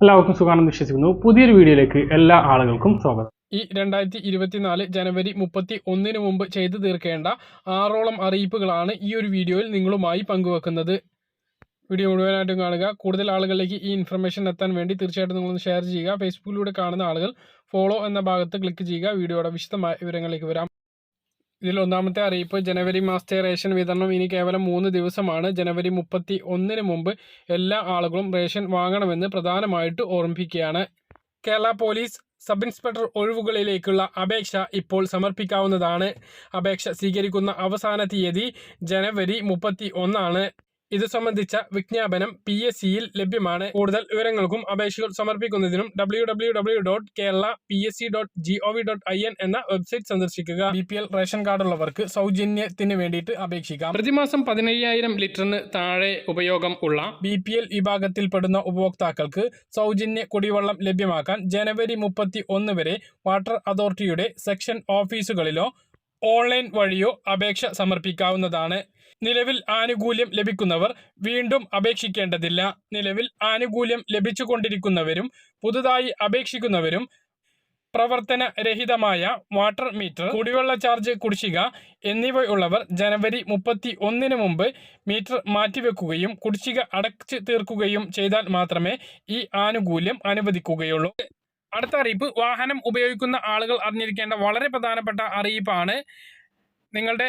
എല്ലാവർക്കും സുഖാണെന്ന് വിശ്വസിക്കുന്നു. പുതിയൊരു വീഡിയോയിലേക്ക് എല്ലാ ആളുകൾക്കും സ്വാഗതം. ഈ രണ്ടായിരത്തി ഇരുപത്തിനാല് ജനുവരി മുപ്പത്തി ഒന്നിന് മുമ്പ് ചെയ്തു തീർക്കേണ്ട ആറോളം അറിയിപ്പുകളാണ് ഈ ഒരു വീഡിയോയിൽ നിങ്ങളുമായി പങ്കുവെക്കുന്നത്. വീഡിയോ മുഴുവനായിട്ടും കാണുക. കൂടുതൽ ആളുകളിലേക്ക് ഈ ഇൻഫർമേഷൻ എത്താൻ വേണ്ടി തീർച്ചയായിട്ടും നിങ്ങളൊന്ന് ഷെയർ ചെയ്യുക. ഫേസ്ബുക്കിലൂടെ കാണുന്ന ആളുകൾ ഫോളോ എന്ന ഭാഗത്ത് ക്ലിക്ക് ചെയ്യുക. വീഡിയോയുടെ വിശദമായ വിവരങ്ങളിലേക്ക് വരാം. ഇതിൽ ഒന്നാമത്തെ അറിയിപ്പ് ജനുവരി മാസത്തെ റേഷൻ വിതരണം ഇനി കേവലം മൂന്ന് ദിവസമാണ്. ജനുവരി മുപ്പത്തി ഒന്നിന് മുമ്പ് എല്ലാ ആളുകളും റേഷൻ വാങ്ങണമെന്ന് പ്രധാനമായിട്ട് ഓർമ്മിപ്പിക്കുകയാണ്. കേരള പോലീസ് സബ് ഇൻസ്പെക്ടർ ഒഴിവുകളിലേക്കുള്ള അപേക്ഷ ഇപ്പോൾ സമർപ്പിക്കാവുന്നതാണ്. അപേക്ഷ സ്വീകരിക്കുന്ന അവസാന തീയതി ജനുവരി മുപ്പത്തി ഒന്നാണ് ഇത് സംബന്ധിച്ച വിജ്ഞാപനം പി എസ് സിയിൽ ലഭ്യമാണ്. കൂടുതൽ വിവരങ്ങൾക്കും അപേക്ഷകൾ സമർപ്പിക്കുന്നതിനും W W W dot Kerala P S C dot G O V dot I N എന്ന വെബ്സൈറ്റ് സന്ദർശിക്കുക. ബി പി എൽ റേഷൻ കാർഡുള്ളവർക്ക് സൗജന്യത്തിന് വേണ്ടിയിട്ട് അപേക്ഷിക്കാം. പ്രതിമാസം പതിനയ്യായിരം ലിറ്ററിന് താഴെ ഉപയോഗം ഉള്ള ബി പി എൽ വിഭാഗത്തിൽപ്പെടുന്ന ഉപഭോക്താക്കൾക്ക് സൗജന്യ കുടിവെള്ളം ലഭ്യമാക്കാൻ ജനുവരി മുപ്പത്തി ഒന്ന് വരെ വാട്ടർ അതോറിറ്റിയുടെ സെക്ഷൻ ഓഫീസുകളിലോ ഓൺലൈൻ വഴിയോ അപേക്ഷ സമർപ്പിക്കാവുന്നതാണ്. നിലവിൽ ആനുകൂല്യം ലഭിക്കുന്നവർ വീണ്ടും അപേക്ഷിക്കേണ്ടതില്ല. നിലവിൽ ആനുകൂല്യം ലഭിച്ചുകൊണ്ടിരിക്കുന്നവരും പുതുതായി അപേക്ഷിക്കുന്നവരും പ്രവർത്തന രഹിതമായ വാട്ടർ മീറ്റർ കുടിവെള്ള ചാർജ് കുടിശ്ശിക എന്നിവയുള്ളവർ ജനുവരി മുപ്പത്തി ഒന്നിന് മുമ്പ് മീറ്റർ മാറ്റിവെക്കുകയും കുടിശ്ശിക അടച്ചു തീർക്കുകയും ചെയ്താൽ മാത്രമേ ഈ ആനുകൂല്യം അനുവദിക്കുകയുള്ളൂ. അടുത്ത അറിയിപ്പ് വാഹനം ഉപയോഗിക്കുന്ന ആളുകൾ അറിഞ്ഞിരിക്കേണ്ട വളരെ പ്രധാനപ്പെട്ട അറിയിപ്പാണ് നിങ്ങളുടെ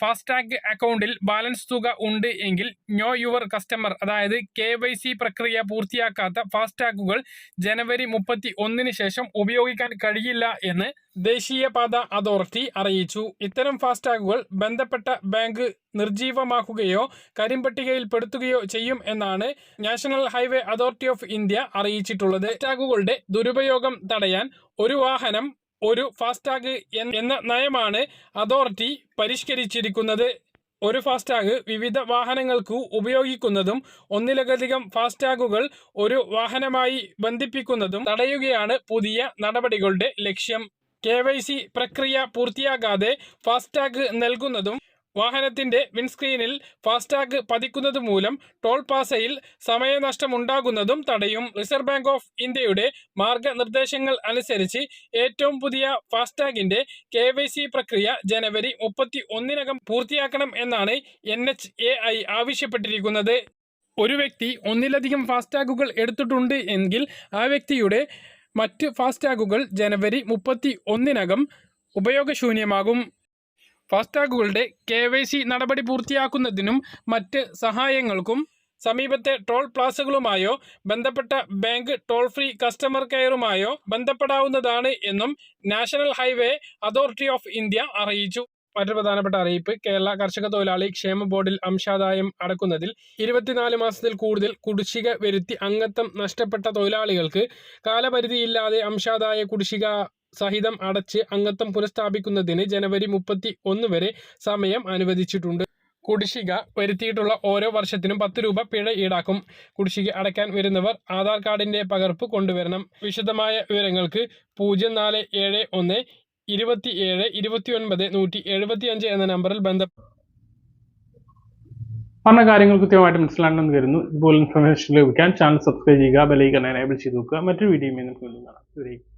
ഫാസ്ടാഗ് അക്കൗണ്ടിൽ ബാലൻസ് തുക ഉണ്ട് എങ്കിൽ നോ യുവർ കസ്റ്റമർ അതായത് കെ വൈ സി പ്രക്രിയ പൂർത്തിയാക്കാത്ത ഫാസ്ടാഗുകൾ ജനുവരി മുപ്പത്തി ഒന്നിന് ശേഷം ഉപയോഗിക്കാൻ കഴിയില്ല എന്ന് ദേശീയപാത അതോറിറ്റി അറിയിച്ചു. ഇത്തരം ഫാസ്ടാഗുകൾ ബന്ധപ്പെട്ട ബാങ്ക് നിർജീവമാക്കുകയോ കരിമ്പട്ടികയിൽപ്പെടുത്തുകയോ ചെയ്യും എന്നാണ് national highway authority of India അറിയിച്ചിട്ടുള്ളത്. ഫാസ്ടാഗുകളുടെ ദുരുപയോഗം തടയാൻ ഒരു വാഹനം ഒരു ഫാസ്ടാഗ് എന്ന നയമാണ് അതോറിറ്റി പരിഷ്കരിച്ചിരിക്കുന്നത്. ഒരു ഫാസ്ടാഗ് വിവിധ വാഹനങ്ങൾക്ക് ഉപയോഗിക്കുന്നതും ഒന്നിലധികം ഫാസ്ടാഗുകൾ ഒരു വാഹനമായി ബന്ധിപ്പിക്കുന്നതും തടയുകയാണ് പുതിയ നടപടികളുടെ ലക്ഷ്യം. കെ പ്രക്രിയ പൂർത്തിയാകാതെ ഫാസ്ടാഗ് നൽകുന്നതും വാഹനത്തിന്റെ വിൻസ്ക്രീനിൽ ഫാസ്ടാഗ് പതിക്കുന്നത് മൂലം ടോൾ പാസയിൽ സമയനഷ്ടമുണ്ടാകുന്നതും തടയും. റിസർവ് ബാങ്ക് ഓഫ് ഇന്ത്യയുടെ മാർഗനിർദ്ദേശങ്ങൾ അനുസരിച്ച് ഏറ്റവും പുതിയ ഫാസ്ടാഗിന്റെ കെ പ്രക്രിയ ജനുവരി മുപ്പത്തി ഒന്നിനകം പൂർത്തിയാക്കണം എന്നാണ് എൻ ആവശ്യപ്പെട്ടിരിക്കുന്നത്. ഒരു വ്യക്തി ഒന്നിലധികം ഫാസ്ടാഗുകൾ എടുത്തിട്ടുണ്ട് എങ്കിൽ ആ വ്യക്തിയുടെ മറ്റ് ഫാസ്ടാഗുകൾ ജനുവരി മുപ്പത്തി ഒന്നിനകം ഉപയോഗശൂന്യമാകും. ഫാസ്ടാഗുകളുടെ കെ വൈ സി നടപടി പൂർത്തിയാക്കുന്നതിനും മറ്റ് സഹായങ്ങൾക്കും സമീപത്തെ ടോൾ പ്ലാസകളുമായോ ബന്ധപ്പെട്ട ബാങ്ക് ടോൾ ഫ്രീ കസ്റ്റമർ കെയറുമായോ ബന്ധപ്പെടാവുന്നതാണ് എന്നും national highway authority of India അറിയിച്ചു. മറ്റൊരു പ്രധാനപ്പെട്ട അറിയിപ്പ് കേരള കർഷക തൊഴിലാളി ക്ഷേമ ബോർഡിൽ അംശാദായം അടക്കുന്നതിൽ ഇരുപത്തിനാല് മാസത്തിൽ കൂടുതൽ കുടിശ്ശിക വരുത്തി അംഗത്വം നഷ്ടപ്പെട്ട തൊഴിലാളികൾക്ക് കാലപരിധിയില്ലാതെ അംശാദായ കുടിശ്ശിക സഹിതം അടച്ച് അംഗത്വം പുനഃസ്ഥാപിക്കുന്നതിന് ജനുവരി മുപ്പത്തി ഒന്ന് വരെ സമയം അനുവദിച്ചിട്ടുണ്ട്. കുടിശ്ശിക വരുത്തിയിട്ടുള്ള ഓരോ വർഷത്തിനും പത്ത് രൂപ പിഴ ഈടാക്കും. കുടിശ്ശിക അടയ്ക്കാൻ വരുന്നവർ ആധാർ കാർഡിന്റെ പകർപ്പ് കൊണ്ടുവരണം. വിശദമായ വിവരങ്ങൾക്ക് പൂജ്യം നാല് ഏഴ് ഒന്ന് ഇരുപത്തി ഏഴ് ഇരുപത്തി ഒൻപത് നൂറ്റി എഴുപത്തി അഞ്ച് എന്ന നമ്പറിൽ ബന്ധ പറഞ്ഞ കാര്യങ്ങൾ കൃത്യമായിട്ട് മനസ്സിലാണെന്ന് കരുതുന്നു ഇതുപോലെ ഇൻഫർമേഷൻ ലഭിക്കാൻ ചാനൽ സബ്സ്ക്രൈബ് ചെയ്യുക ബെലൈക്കൺ എനേബിൾ ചെയ്ത് നോക്കുക. മറ്റൊരു വീഡിയോ നമുക്ക് കാണാം.